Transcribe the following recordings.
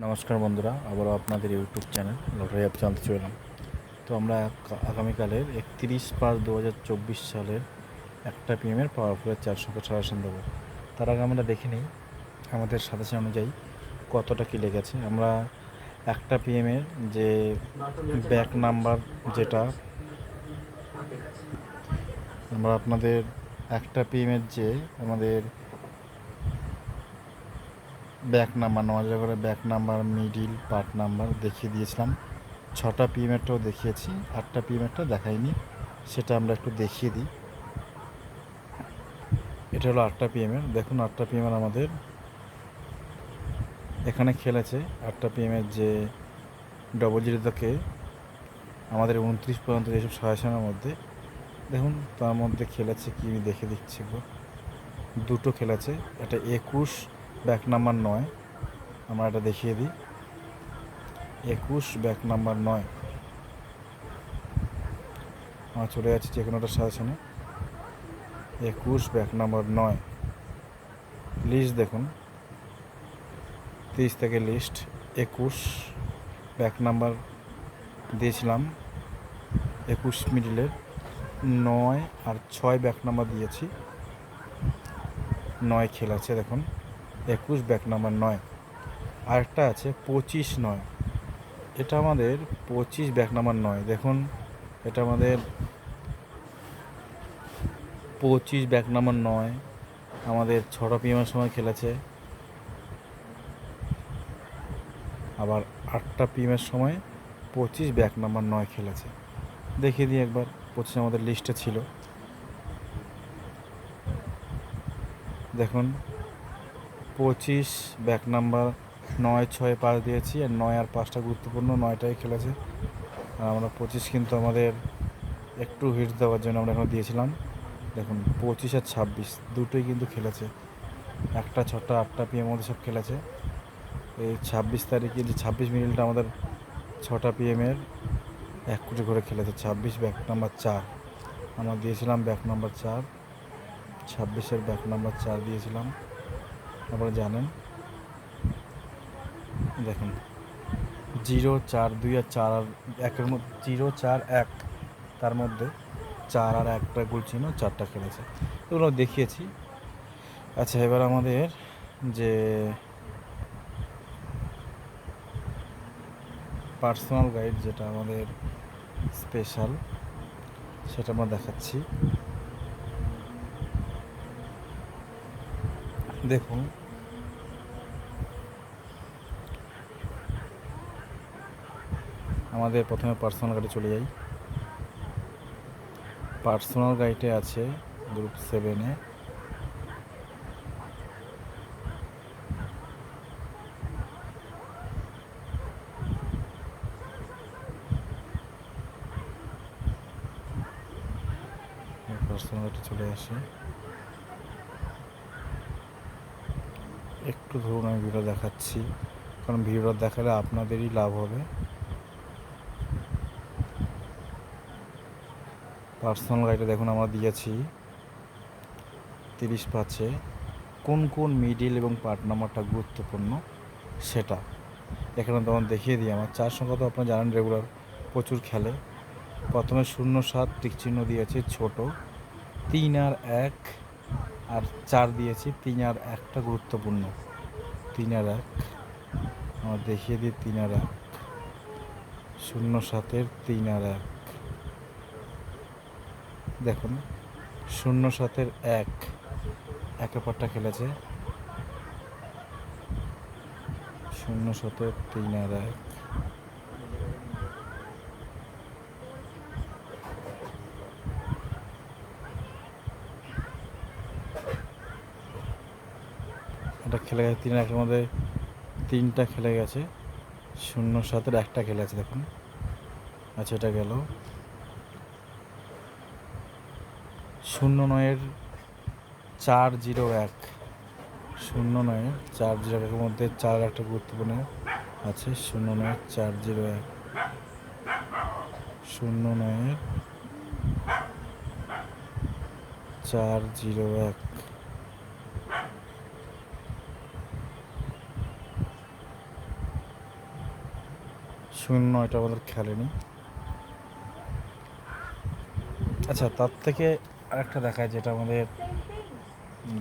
নমস্কার বন্ধুরা, আবারও আপনাদের ইউটিউব চ্যানেল লটারি অ্যাপ জানতে চললাম। তো আমরা আগ- আগামীকালের একত্রিশ পাঁচ দু হাজার চব্বিশ সালের একটা পিএমের পাওয়ারফুলের চার সংখ্যা সাজেশন দেবো। তার আগে আমরা দেখে নিই আমাদের সাজেশন অনুযায়ী কতটা কী লেগেছে। আমরা একটা পিএমের যে ব্যাক নাম্বার যেটা, আমরা আপনাদের একটা পিএমের যে আমাদের ব্যাক নাম্বার ন হাজার করে back number middle part number দেখিয়ে দিয়েছিলাম। ছটা পিএমেরটাও দেখিয়েছি, আটটা পিএমেরটা দেখাইনি, সেটা আমরা একটু দেখিয়ে দিই। এটা হলো আটটা পিএমের দেখুন, আটটা পিএমের আমাদের এখানে খেলেছে। আটটা পিএমের যে ডবল জিরো থেকে আমাদের উনত্রিশ পর্যন্ত যেসব সাজেশনের মধ্যে, দেখুন, তার মধ্যে খেলেছে কি দেখে দিচ্ছি দুটো খেলেছে এটা একুশ ব্যাক নাম্বার নয়। আমরা এটা দেখিয়ে দিই। একুশ, ব্যাক নাম্বার নয়। আমরা চলে যাচ্ছি যে কোনোটা সাজেশনে একুশ, ব্যাক নাম্বার নয়। লিস্ট দেখুন। তিরিশ থেকে লিস্ট একুশ, ব্যাক নাম্বার দিয়েছিলাম। একুশ মিডিলের নয় আর ছয় ব্যাক নাম্বার দিয়েছি। নয় খেলেছে দেখুন। একুশ ব্যাক নাম্বার নয়। আরেকটা আছে পঁচিশ নয়। এটা আমাদের পঁচিশ ব্যাক নাম্বার নয়। দেখুন, এটা আমাদের পঁচিশ ব্যাক নাম্বার নয়। আমাদের ছটা পিএমের সময় খেলেছে। আবার আটটা পিএমের সময় পঁচিশ ব্যাক নাম্বার নয় খেলেছে। দেখিয়ে দিই একবার, পঁচিশ আমাদের লিস্টে ছিল। দেখুন পঁচিশ ব্যাক নাম্বার নয়, ছয় পাঁচ দিয়েছি আর নয় আর পাঁচটা গুরুত্বপূর্ণ নয়টাই খেলেছে। আর আমরা পঁচিশ কিন্তু আমাদের একটু হিট দেওয়ার জন্য আমরা এখানে দিয়েছিলাম। দেখুন, পঁচিশ আর ছাব্বিশ দুটোই কিন্তু খেলেছে। একটা, ছটা, আটটা পিএম মধ্যে সব খেলেছে। এই ছাব্বিশ তারিখে যে ছাব্বিশ মিনিটটা আমাদের ছটা পিএমের এক কোটি করে খেলেছে। ছাব্বিশ ব্যাক নাম্বার চার। আমরা দিয়েছিলাম ব্যাক নাম্বার চার। ছাব্বিশের ব্যাক নাম্বার চার দিয়েছিলাম। আপনারা জানেন। দেখুন, জিরো চার দুই আর চার আর একের মধ্যে, জিরো চার এক, তার মধ্যে চার আর একটা গোল চিহ্ন চারটা খেলেছে। এগুলো দেখিয়েছি। আচ্ছা এবার আমাদের যে পার্সোনাল গাইড, যেটা আমাদের স্পেশাল, সেটা আমরা দেখাচ্ছি। দেখুন। আমাদের প্রথমে পার্সোনাল গাড়ি চলে যাই। পার্সোনাল গাইডে আছে গ্রুপ সেভেনে পার্সোনাল গাইডে চলে আসি। একটু ধরুন আমি ভিডিও দেখাচ্ছি। কারণ ভিডিওটা দেখালে আপনাদেরই লাভ হবে। পার্সোনাল গাইডে দেখুন আমরা দিয়েছি। তিরিশ পাঁচে। কোন কোন মিডিল এবং পার্ট নাম্বারটা গুরুত্বপূর্ণ? সেটা। এখানে তখন দেখিয়ে দিই আমার। চার সংখ্যা তো আপনারা জানেন রেগুলার প্রচুর খেলে। প্রথমে শূন্য সাত টিকচিহ্ন দিয়েছে, ছোট। তিন আর এক, আর চার দিয়েছি, তিন আর একটা গুরুত্বপূর্ণ। তিন আর এক আমার দেখিয়ে দিই তিন শূন্য সাতের তিন এক দেখুন শূন্য সাতের এক এক পাট্টা খেলেছে। শূন্য সাতের তিন আর এক এটা খেলে গেছে, তিন একের মধ্যে তিনটা খেলে গেছে। শূন্য সাতের একটা খেলে আছে দেখুন। আচ্ছা এটা গেল। শূন্য নয়ের চার জিরো এক। শূন্য নয়ের চার জিরো একের মধ্যে চার একটা গুরুত্বপূর্ণ আছে। শূন্য নয়ের চার জিরো এক। শূন্য নয়ের চার জিরো এক। শূন্য এটা আমাদের খেলেনি আচ্ছা তার থেকে আরেকটা দেখায় যেটা আমাদের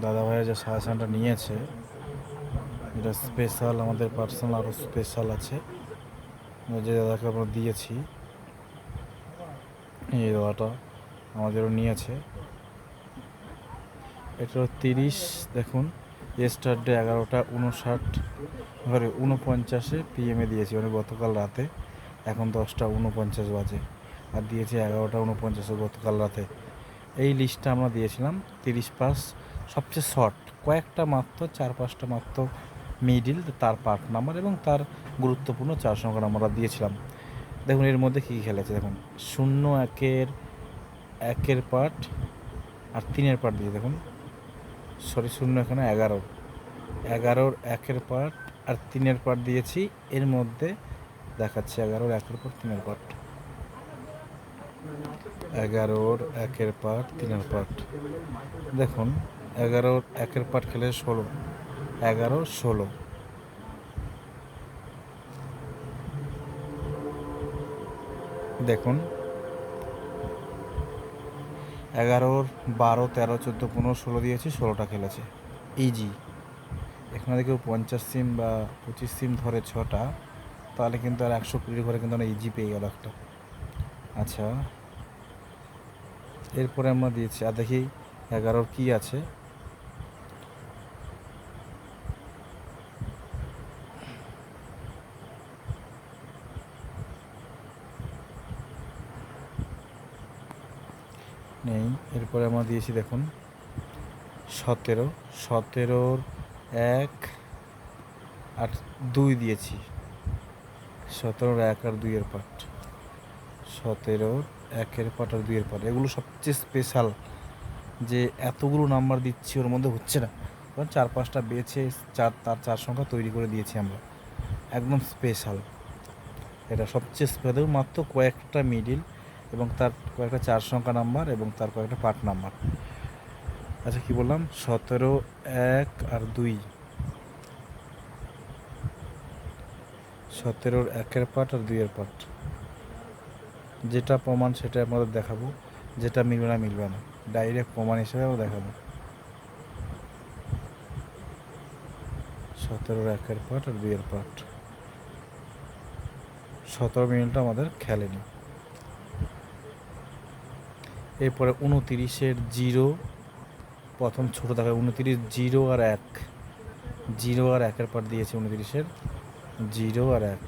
দাদা ভাইয়ের যে সাজেশনটা নিয়েছে এটা স্পেশাল আমাদের পার্সোনাল আরও স্পেশাল আছে। যে দাদাকে আমরা দিয়েছি, এই দাদাটা আমাদেরও নিয়েছে। এটা তিরিশ, দেখুন। ইয়েস্টারডে এগারোটা উনষাট ঘরে উনপঞ্চাশে পিএমে দিয়েছি মানে গতকাল রাতে। এখন দশটা উনপঞ্চাশ বাজে আর দিয়েছি এগারোটা উনপঞ্চাশে গতকাল রাতে। এই লিস্টটা আমরা দিয়েছিলাম তিরিশ পাস, সবচেয়ে শর্ট কয়েকটা মাত্র, চার পাঁচটা মাত্র মিডিল তার পার্ট নাম্বার এবং তার গুরুত্বপূর্ণ চার সংখ্যা আমরা দিয়েছিলাম। দেখুন, এর মধ্যে কী কী খেলেছে, দেখুন। শূন্য একের একের পার্ট আর তিনের পার্ট দিয়ে দেখুন। সরি, শূন্য এখানে, এগারো। এগারোর একের পার্ট আর তিনের পার্ট দিয়েছি। এর মধ্যে দেখাচ্ছে এগারোর একের পার্ট তিনের পার্ট এগারোর একের পার্ট তিনের পার্ট দেখুন, এগারোর একের পার্ট খেলে ষোলো, এগারো ষোলো। দেখুন এগারোর বারো, তেরো, চোদ্দ, পনেরো, ষোলো দিয়েছি, ষোলোটা খেলেছে। ইজি এখানে যদি কেউ পঞ্চাশ সিম বা পঁচিশ সিম ধরে ছটা, তাহলে কিন্তু আর একশো কুড়ি ঘরে কিন্তু আমরা ইজি পেয়ে গেল একটা। আচ্ছা। এরপরে আমরা দিয়েছি, আর দেখি এগারোর কী আছে। নেই। এরপরে আমরা দিয়েছি দেখুন, সতেরো। সতেরোর এক আর দুই দিয়েছি। সতেরোর এক আর দুইয়ের পাট। সতেরোর একের পাট আর দুইয়ের পাট। এগুলো সবচেয়ে স্পেশাল যে এতগুলো নাম্বার দিচ্ছি, ওর মধ্যে হচ্ছে না। কারণ চার পাঁচটা বেছে, চার, তার চার সংখ্যা তৈরি করে দিয়েছি আমরা। একদম স্পেশাল এটা সবচেয়ে স্পেশাল মাত্র কয়েকটা মিডিল এবং তার কয়েকটা চার সংখ্যা নাম্বার এবং তার কয়েকটা পার্ট নাম্বার। আচ্ছা কি বললাম? সতেরো, এক আর দুই। সতেরোর একের পার্ট আর দুইয়ের পার্ট যেটা প্রমাণ সেটা আমাদের দেখাবো। যেটা মিলবে না মিলবে না। ডাইরেক্ট প্রমাণ হিসেবেও দেখাবো। সতেরোর একের পার্ট আর দুইয়ের পার্ট সতেরো মিনিটটা আমাদের খেলেনি এরপরে উনতিরিশের জিরো, প্রথম ছোটো দেখায় উনতিরিশ, জিরো আর এক। জিরো আর একের পার দিয়েছে উনতিরিশের জিরো আর এক।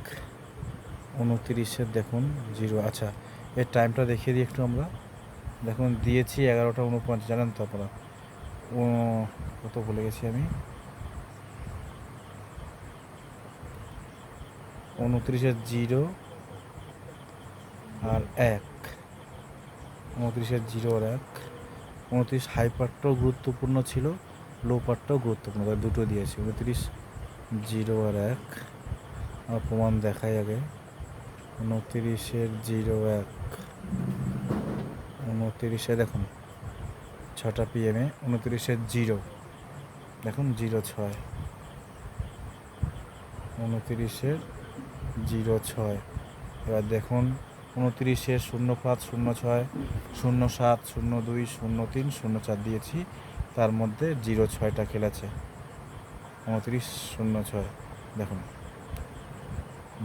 উনতিরিশের দেখুন, জিরো। আচ্ছা এর টাইমটা দেখিয়ে দিই একটু আমরা। দেখুন, দিয়েছি এগারোটা উনপঞ্চাশ, জানেন তো আপনারা। কত ভুলে গেছি আমি। উনত্রিশের জিরো আর এক। উনত্রিশের জিরো আর এক উনত্রিশ হাই পার্টটাও গুরুত্বপূর্ণ ছিল লো পার্টটাও গুরুত্বপূর্ণ, তাই দুটো দিয়েছি। উনত্রিশ জিরো আর এক আমার প্রমাণ দেখাই আগে। উনত্রিশের জিরো এক উনত্রিশে দেখুন, ছটা পিএমে উনত্রিশের জিরো। দেখুন, জিরো ছয়। উনত্রিশের জিরো ছয়। এবার দেখুন উনত্রিশে শূন্য পাঁচ শূন্য ছয় শূন্য সাত শূন্য দুই শূন্য তিন শূন্য চার দিয়েছি। তার মধ্যে জিরো ছয়টা খেলেছে। উনত্রিশ শূন্য ছয় দেখুন।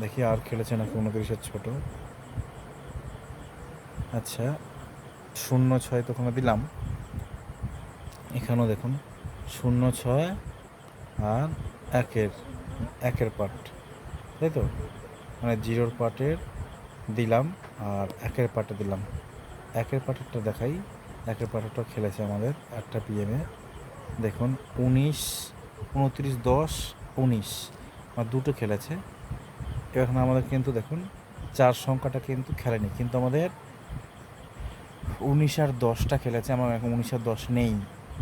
দেখি আর খেলেছে নাকি উনত্রিশের ছোট। আচ্ছা শূন্য ছয় তো ওখানে দিলাম। এখানেও দেখুন শূন্য ছয় আর একের একের পার্ট। তাই তো? মানে জিরোর পার্টের দিলাম আর একের পার্টে দিলাম। একের পার্টেরটা দেখাই। একের পার্টেরটা খেলেছে আমাদের একটা পিএমে দেখুন, উনিশ, উনত্রিশ, দশ, উনিশ। আর দুটো খেলেছে। এখানে আমাদের কিন্তু দেখুন, চার সংখ্যাটা কিন্তু খেলেনি। কিন্তু আমাদের উনিশ আর দশটা খেলেছে। আমার এখন উনিশ আর দশ নেই।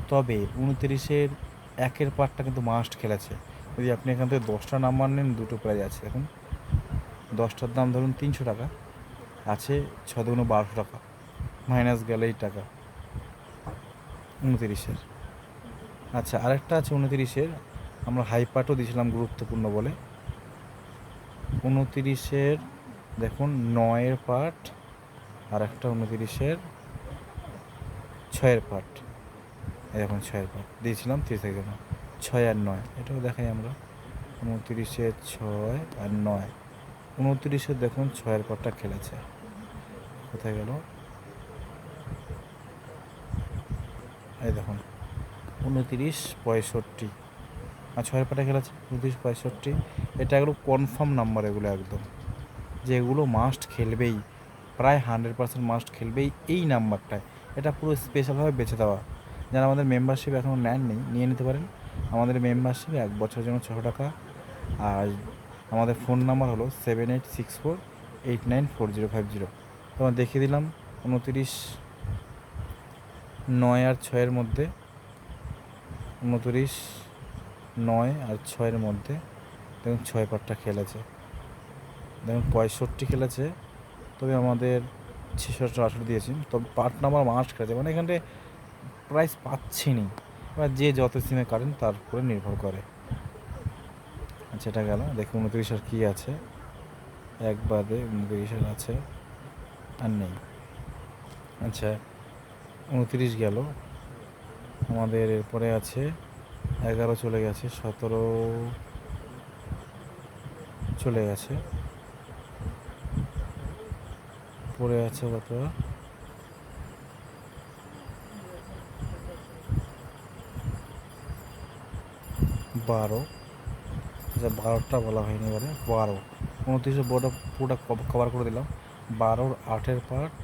তবে উনত্রিশের একের পার্টটা কিন্তু মাস্ট খেলেছে। যদি আপনি এখান থেকে দশটা নাম্বার নেন, দুটো প্রাইজ আছে। এখন দশটার দাম ধরুন তিনশো টাকা, আছে ছ বারোশো টাকা মাইনাস গেলেই টাকা, উনতিরিশের। আচ্ছা আরেকটা আছে উনতিরিশের, আমরা হাই পার্টও দিয়েছিলাম গুরুত্বপূর্ণ বলে। উনতিরিশের, দেখুন, নয়ের পার্ট আর একটা উনতিরিশের, ছয়ের পার্ট। এই দেখুন, ছয়ের পার্ট, দিয়েছিলাম তিরিশ দেখুন ছয় আর নয়, এটাও দেখাই আমরা। উনতিরিশের ছয় আর নয়। উনতিরিশের দেখুন ছয়ের পার্টটা খেলেছে। কোথায় গেল? এই দেখুন, উনতিরিশ পঁয়ষট্টি। আর ছয়ের পাটা খেলেছে, উনত্রিশ পঁয়ষট্টি। এটা এগুলো কনফার্ম নাম্বার এগুলো একদম। যে এগুলো মাস্ট খেলবেই, প্রায় হান্ড্রেড পার্সেন্ট মাস্ট খেলবেই এই নাম্বারটায়। এটা পুরো স্পেশালভাবে বেছে দেওয়া। যারা আমাদের মেম্বারশিপ এখনও নেননি, নিয়ে নিতে পারেন। আমাদের মেম্বারশিপ এক বছরের জন্য ছশো টাকা। আর আমাদের ফোন নাম্বার হলো seven eight six four eight nine four zero five zero. তোমার দেখিয়ে দিলাম, উনতিরিশ নয় আর ছয়ের মধ্যে, উনতিরিশ নয় আর ছয়ের মধ্যে, দেখুন ছয় পাটটা খেলেছে দেখুন পঁয়ষট্টি খেলেছে তবে আমাদের ছেষট্টি আঠারো দিয়েছি তবে পার্ট নাম্বার মাস্ট খেলেছে মানে এখানটায় প্রাইস পাচ্ছি নি, এবার যে যত সিমে কাটেন তার উপরে নির্ভর করে। আচ্ছা এটা গেল উনত্রিশ আর কী আছে। এক বাদে উনত্রিশ আর আছে, আর নেই। আচ্ছা উনত্রিশ গেল। আমাদের এরপরে আছে, এগারো চলে গেছে, সতেরো চলে গেছে। পড়ে আছে কত? বারো। আচ্ছা বারোটা বলা হয়নি এবারে বারো। উনত্রিশে বোর্ডটা পুরোটা কভার করে দিলাম। বারোর আটের পার্ট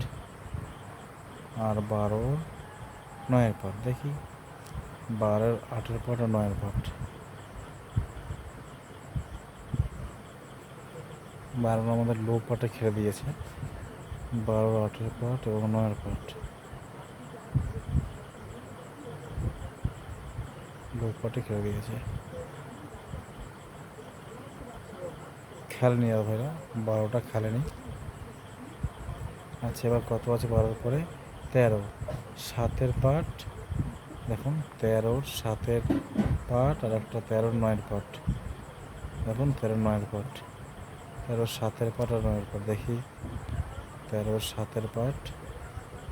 আর বারো নয়ের পার্ট দেখি। বারোর আটের পার্ট আর নয়ের পার্ট বারো আমাদের লো পার্টে খেলে দিয়েছে। বারো আটের পার্ট এবং নয়ের পার্ট লো পার্টে খেলে দিয়েছে। খেলেনি আর ভাইরা, বারোটা খেলেনি। আচ্ছা এবার কত আছে বারোর পরে? তেরো। সাতের পার্ট দেখুন, তেরোর সাতের পার্ট আর একটা তেরোর নয়ের পার্ট দেখুন তেরো নয়ের পার্ট তেরো সাতের পার্ট আর নয়ের পার্ট দেখি। তেরো সাতের পার্ট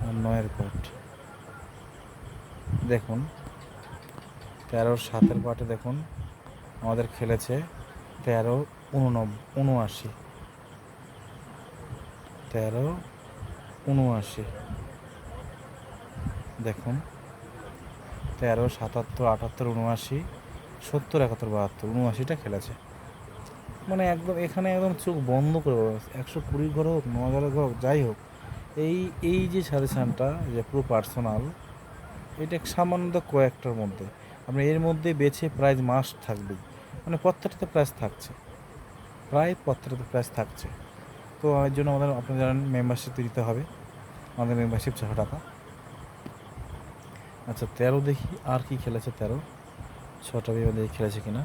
আর নয়ের পার্ট দেখুন, তেরোর সাতের পার্টে দেখুন, আমাদের খেলেছে তেরো উননব্বই উনআশি তেরো উনআশি দেখুন, তেরো, সাতাত্তর, আটাত্তর উনআশি সত্তর, একাত্তর, বাহাত্তর উনআশিটা খেলেছে। মানে একদম, এখানে একদম চোখ বন্ধ করে একশো কুড়ি ঘর হোক, ন হাজার ঘর হোক, যাই হোক, এই এই যে সাজেশানটা, যে পুরো পার্সোনাল এটা সামান্য কয়েকটার মধ্যে। আপনি এর মধ্যে বেছে প্রাইজ মাস্ট থাকবেই। মানে প্রত্যেকটাতে প্রাইস থাকছে। প্রায় প্রত্যেকটাতে প্রাইস থাকছে। তো এর জন্য আমাদের আপনারা জানেন মেম্বারশিপ দিতে হবে। আমাদের মেম্বারশিপ ছশো টাকা। আচ্ছা তেরো দেখি আর কি খেলেছে তেরো। ছটা বিভাগ দেখি খেলেছে কিনা।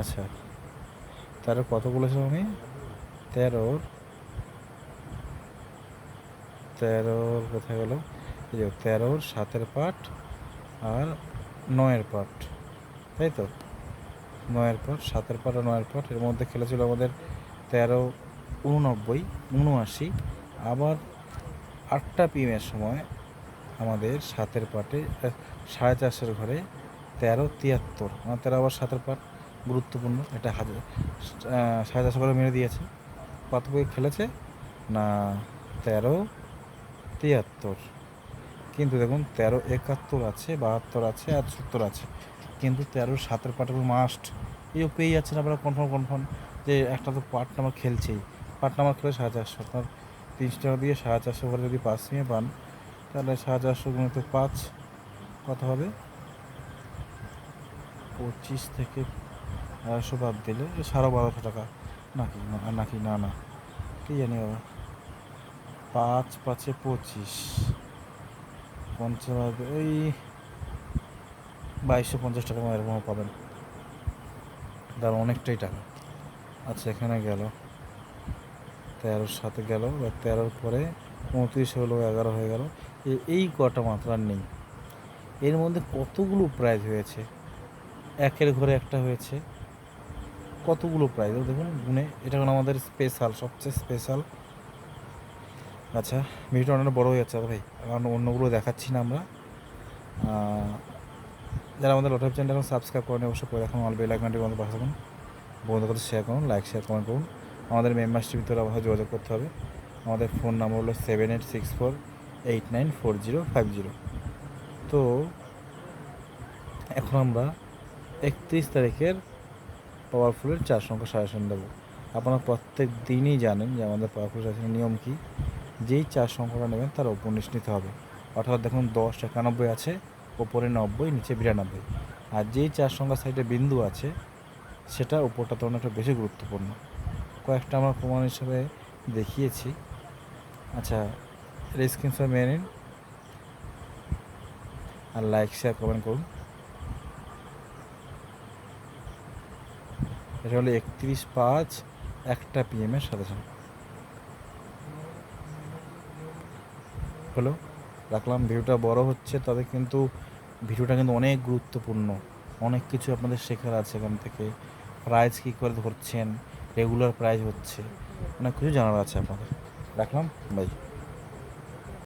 আচ্ছা তেরো কত বলেছিলাম আমি? তেরোর তেরোর কোথায় গেল? যে তেরোর সাতের পাট আর নয়ের পাট তাই তো? নয়ের পাট সাতের পাট আর নয়ের পাট এর মধ্যে খেলেছিল আমাদের তেরো উননব্বই, উনআশি। আবার আটটা পিএমের সময় আমাদের সাতের পাটে সাড়ে চারশোর ঘরে তেরো তিয়াত্তর। আমার তেরো আবার সাতের পাট গুরুত্বপূর্ণ। এটা হাজার সাড়ে চারশো করে মেরে দিয়েছে। কত বই খেলেছে? না, তেরো, তিয়াত্তর। কিন্তু দেখুন, তেরো একাত্তর আছে, বাহাত্তর আছে আর সত্তর আছে। কিন্তু তেরো সাতের পাটের মাস্ট এও পেয়ে যাচ্ছেন আপনারা কনফার্ম কনফার্ম যে একটা তো পার্ট নাম্বার খেলছেই। পার্ট নাম্বার খেলে সাড়ে চারশো আপনার তিনশো টাকা দিয়ে সাড়ে চারশো করে যদি পাঁচ নিয়ে পান, তাহলে সাড়ে চারশো গুণিত পাঁচ কত হবে? পঁচিশ থেকে আড়াইশো বাদ দিলে সাড়ে বারোশো টাকা। নাকি? না নাকি না না। কি জানি বাবা। পাঁচ, পাঁচে পঁচিশ। পঞ্চাশ ওই বাইশশো পঞ্চাশ টাকা এরকম পাবেন। তার অনেকটাই টাকা। আচ্ছা এখানে গেল। তেরোর সাথে গেল। বা তেরোর পরে উনত্রিশ হলো, এগারো হয়ে গেল। এই কটা মাত্রা নেই। এর মধ্যে কতগুলো প্রাইজ হয়েছে? একের ঘরে একটা হয়েছে। কতগুলো প্রাইজ দেখুন, গুনে, এটা এখন আমাদের স্পেশাল সবচেয়ে স্পেশাল আচ্ছা ভিডিওটা অনেকটা বড়ো হয়ে যাচ্ছে ভাই। কারণ অন্যগুলো দেখাচ্ছি না আমরা। যারা আমাদের লটারি চ্যানেল এখন সাবস্ক্রাইব করেন, অবশ্যই করে এখন অল বেল আইকনটি আমাদের পাশে থাকুন বন্ধুদের কাছে শেয়ার করুন লাইক শেয়ার কমেন্ট করুন। আমাদের মেম্বারশিপ ভিতরে আমাদের যোগাযোগ করতে হবে। আমাদের ফোন নাম্বার হলো seven eight six four eight nine four zero five zero তো, এখন আমরা একত্রিশ তারিখের পাওয়ারফুলের চার সংখ্যা সাজেশন দেবো। আপনারা প্রত্যেক দিনই জানেন যে আমাদের পাওয়ারফুল সাজেশনের নিয়ম কী? যেই চার সংখ্যাটা নেবেন তার উপনিশ নিতে হবে। অর্থাৎ দেখুন, দশ, একানব্বই আছে, ওপরে নব্বই, নিচে বিরানব্বই। আর যেই চার সংখ্যা সাইডে বিন্দু আছে, সেটা ওপরটা তো অনেকটা বেশি গুরুত্বপূর্ণ। কয়েকটা আমরা প্রমাণ হিসেবে দেখিয়েছি। আচ্ছা স্ক্রিনশট মেনে নিন। আর লাইক শেয়ার কমেন্ট করুন। এটা হলো একত্রিশ পাঁচ, একটা পিএমের সাথে সাথে। হলো, রাখলাম ভিডিওটা বড় হচ্ছে, তবে কিন্তু ভিডিওটা কিন্তু অনেক গুরুত্বপূর্ণ। অনেক কিছু আপনাদের শেখার আছে এখান থেকে। প্রাইজ কী করে ধরছেন? রেগুলার প্রাইজ হচ্ছে। অনেক কিছু জানার আছে আপনাদের। রাখলাম বাই